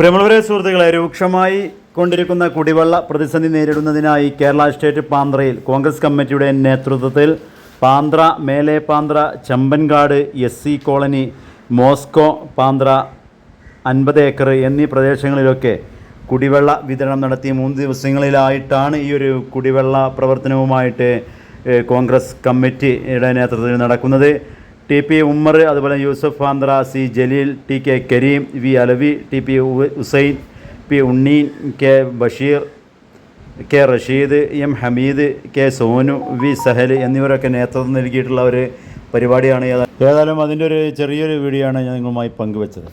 പ്രിയമുള്ളവരെ സുഹൃത്തുക്കളെ രൂക്ഷമായി കൊണ്ടിരിക്കുന്ന കുടിവെള്ള പ്രതിസന്ധി നേരിടുന്നതിനായി കേരള സ്റ്റേറ്റ് പാന്ത്രയിൽ കോൺഗ്രസ് കമ്മിറ്റിയുടെ നേതൃത്വത്തിൽ പാന്ത്ര മേലെ Panthra Chambankad S C colony Moscow Panthra അൻപത് ഏക്കർ എന്നീ പ്രദേശങ്ങളിലൊക്കെ കുടിവെള്ള വിതരണം നടത്തി. മൂന്ന് ദിവസങ്ങളിലായിട്ടാണ് ഈ ഒരു കുടിവെള്ള പ്രവർത്തനവുമായിട്ട് കോൺഗ്രസ് കമ്മിറ്റിയുടെ നേതൃത്വത്തിൽ നടക്കുന്നത്. ടി പി ഉമ്മർ അതുപോലെ Yusuf Andhra C Jaleel T K Kareem V Alavi T P Usain P Unneen K Basheer K Rasheed M Hameed K Sonu V Sahal എന്നിവരൊക്കെ നേതൃത്വം നൽകിയിട്ടുള്ള ഒരു പരിപാടിയാണ് ഏതാ- ഏതായാലും അതിന്റെ ഒരു ചെറിയൊരു വീഡിയോ ആണ് ഞാൻ നിങ്ങളുമായി പങ്കുവച്ചത്.